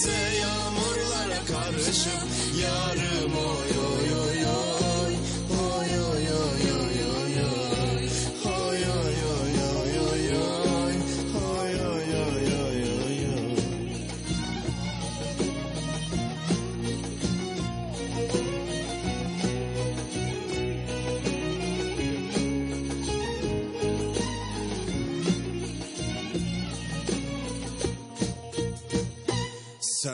denize yağmurlara karışıp Yarım oy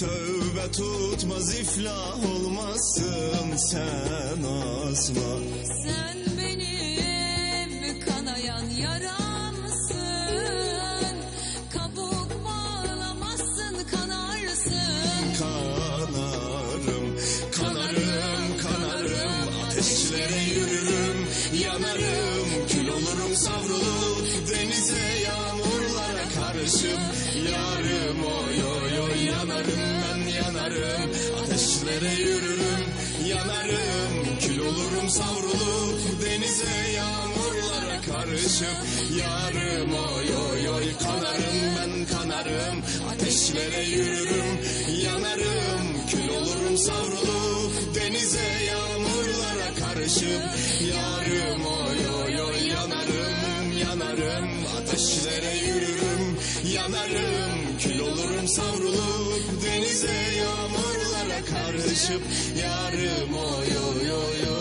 Tövbe tutmaz iflah olmazsın sen asla Sen benim kanayan yaramsın. Ateşlere yürürüm, yanarım. Kül olurum savrulup denize yağmurlara karışıp Yarım. Oy oy oy kanarım ben kanarım. Ateşlere yürürüm, yanarım. Kül olurum savrulup denize yağmurlara karışıp Yarım. Oy oy oy yanarım yanarım. Ateşlere yürürüm, yanarım. Kül olurum savrulup denize yağmurlara karışıp Yarım oy oy oy oy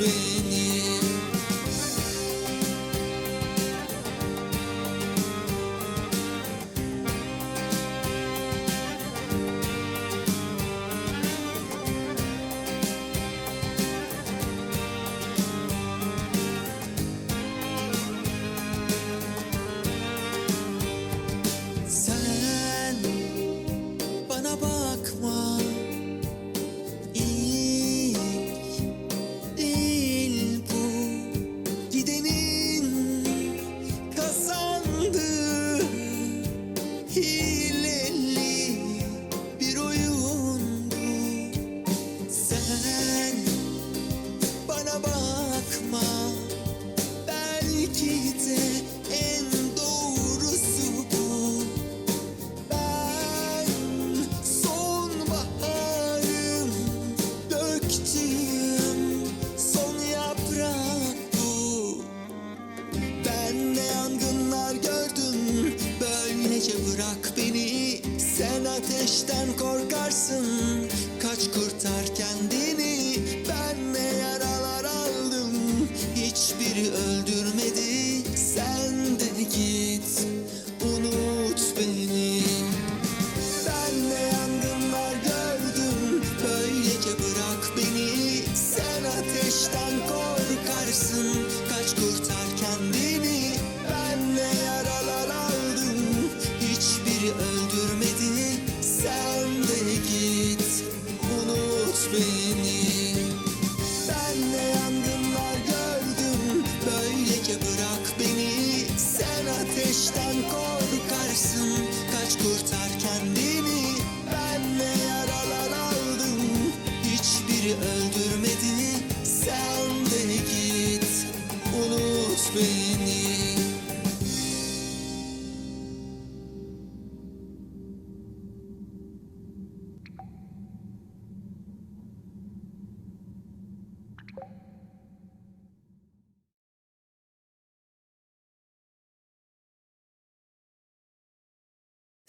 be.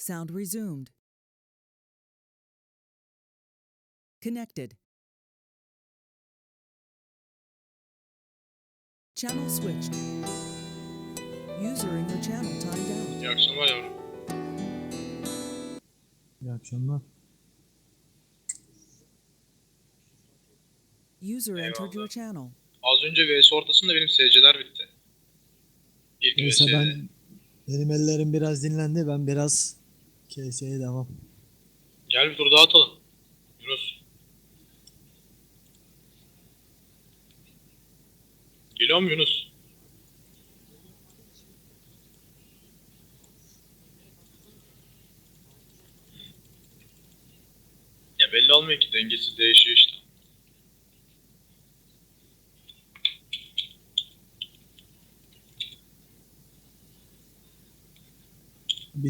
Sound resumed. Connected. Channel switched. User in your channel timed out. İyi akşamlar yavrum. İyi akşamlar. User entered your channel. Az önce VS ortasında benim SC'ler bitti. İlk Neyse VS'de. ben benim ellerim biraz dinlendi. Ben biraz KS'ye devam. Gel bir tur daha atalım. Yunus. Geliyor mu Yunus? Ya belli olmuyor ki dengesi değişiyor işte.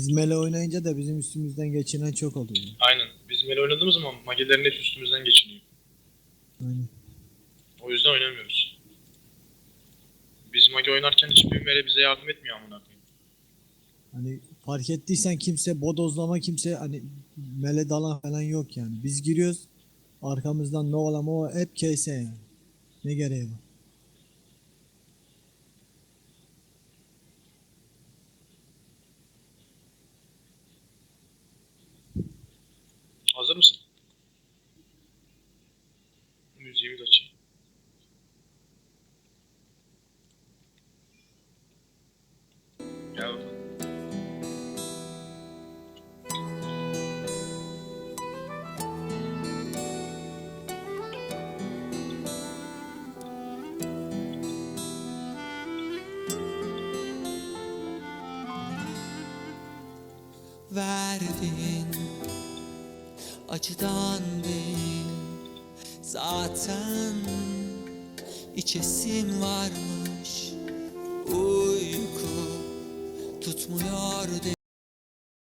Biz mele oynayınca da bizim üstümüzden geçinen çok oluyor. Aynen. Biz Mele oynadığımız zaman magelerin hepsi üstümüzden geçiniyor. Aynen. O yüzden oynamıyoruz. Biz mage oynarken hiçbir mele bize yardım etmiyor amına koyayım. Hani fark ettiysen kimse bodozlama kimse hani mele dalan falan yok yani. Biz giriyoruz arkamızdan o hep KS yani. Ne gereği var? Verdin acıdan değil. Zaten içesin varmış uyku